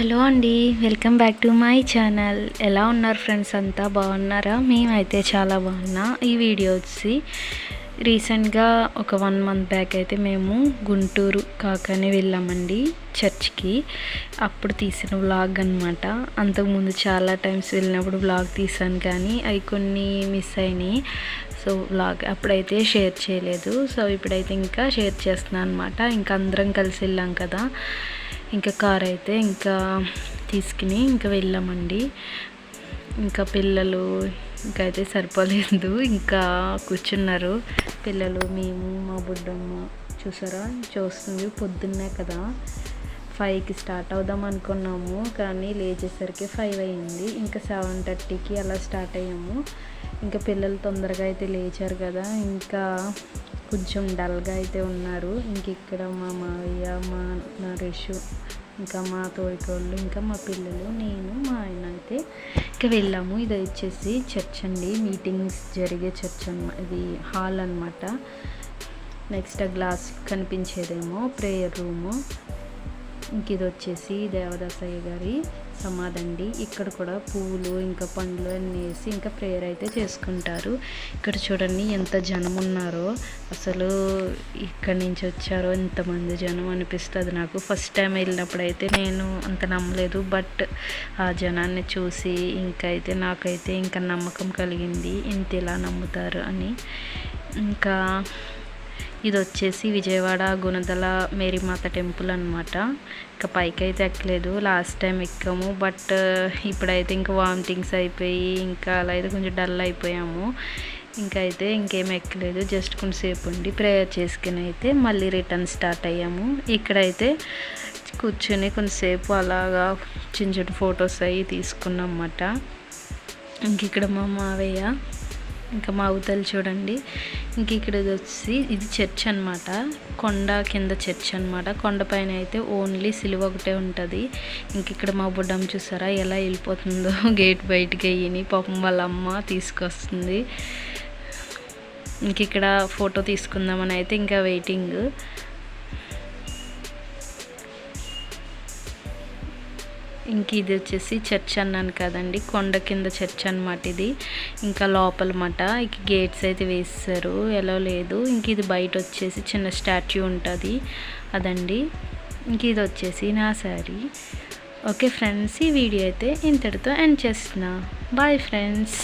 Hello అండి welcome back to my channel. ఎలా ఉన్నారు ఫ్రెండ్స్ అంతా? బాగున్నారా? మేమైతే చాలా బాగున్నా. ఈ వీడియో వచ్చి రీసెంట్గా ఒక వన్ మంత్ బ్యాక్ అయితే మేము గుంటూరు కాకని వెళ్ళామండి చర్చ్కి. అప్పుడు తీసిన వ్లాగ్ అనమాట అంతకుముందు చాలా టైమ్స్ వెళ్ళినప్పుడు వ్లాగ్ తీసాను కానీ అవి కొన్ని మిస్ అయినాయి. సో వ్లాగ్ అప్పుడైతే షేర్ చేయలేదు. సో ఇప్పుడైతే ఇంకా షేర్ చేస్తున్నాను అనమాట ఇంకా అందరం కలిసి వెళ్ళాం కదా. ఇంకా కార్ అయితే ఇంకా తీసుకుని ఇంకా వెళ్ళామండి. ఇంకా పిల్లలు ఇంకా అయితే సరిపోలేదు. ఇంకా కూర్చున్నారు. పిల్లలు మేము మా బుడ్డమ్మ చూసారా? చూస్తుంది పొద్దున్నే కదా. ఫైవ్కి స్టార్ట్ అవుదాం అనుకున్నాము కానీ లేచేసరికి ఫైవ్ అయింది. ఇంకా సెవెన్ థర్టీకి అలా స్టార్ట్ అయ్యాము. ఇంకా పిల్లలు తొందరగా అయితే లేచారు కదా ఇంకా కొంచెం డల్గా అయితే ఉన్నారు. ఇంక ఇక్కడ మా మావయ్య మా నరేష్ ఇంకా మా తోడికోళ్ళు ఇంకా మా పిల్లలు నేను మా ఆయన అయితే ఇంకా వెళ్ళాము. ఇది వచ్చేసి చర్చ్ అండి. మీటింగ్స్ జరిగే చర్చ్ అన్నమాట ఇది హాల్ అనమాట నెక్స్ట్ ఆ గ్లాస్ కనిపించేదేమో ప్రేయర్ రూము. ఇంక ఇది వచ్చేసి దేవదాసయ్య గారి సమాధండి. ఇక్కడ కూడా పువ్వులు ఇంకా పండ్లు అన్నీ వేసి ఇంకా ప్రేయర్ అయితే చేసుకుంటారు. ఇక్కడ చూడండి ఎంత జనం ఉన్నారో. అసలు ఇక్కడి నుంచి వచ్చారో ఇంతమంది జనం అనిపిస్తుంది నాకు. ఫస్ట్ టైం వెళ్ళినప్పుడు అయితే నేను అంత నమ్మలేదు. బట్ ఆ జనాన్ని చూసి ఇంకైతే నాకైతే ఇంకా నమ్మకం కలిగింది. ఇంత ఇలా నమ్ముతారు అని. ఇంకా ఇది వచ్చేసి విజయవాడ గుణదల మేరీమాత టెంపుల్ అనమాట ఇంకా పైకి అయితే ఎక్కలేదు. లాస్ట్ టైం ఎక్కాము. బట్ ఇప్పుడైతే ఇంకా వామిటింగ్స్ అయిపోయి ఇంకా అలా అయితే కొంచెం డల్ అయిపోయాము. ఇంకా అయితే ఇంకేం ఎక్కలేదు. జస్ట్ కొంచెంసేపు ఉండి ప్రేయర్ చేసుకుని అయితే మళ్ళీ రిటర్న్ స్టార్ట్ అయ్యాము. ఇక్కడైతే కూర్చొని కొంతసేపు అలాగా చిన్న చిన్న ఫొటోస్ అవి తీసుకున్నాం అన్నమాట. ఇంక ఇక్కడ మా మావయ్య ఇంకా మా అవతలు చూడండి. ఇంక ఇక్కడ ఇది వచ్చి ఇది చర్చ్ అనమాట కొండ కింద చర్చ్ అనమాట కొండపైన అయితే ఓన్లీ సిలువ ఒకటే ఉంటుంది. ఇంక ఇక్కడ మా బుడ్డమ్మ చూసారా? ఎలా వెళ్ళిపోతుందో. గేట్ బయటికి అయ్యి పాపం వాళ్ళ అమ్మ తీసుకొస్తుంది. ఇంక ఇక్కడ ఫోటో తీసుకుందామని అయితే ఇంకా వెయిటింగ్. ఇంక ఇది వచ్చేసి చర్చ్ అన్నాను కదండి కొండ కింద చర్చ్ అనమాట ఇది. ఇంకా లోపల మాట ఇక గేట్స్ అయితే వేస్తారు ఎలా లేదు. ఇంక ఇది బయట వచ్చేసి చిన్న స్టాచ్యూ ఉంటుంది అదండి. ఇంక ఇది వచ్చేసి నా శారీ. ఓకే ఫ్రెండ్స్ ఈ వీడియో అయితే ఇంతటితో ఎండ్ చేస్తున్నా. Bye friends.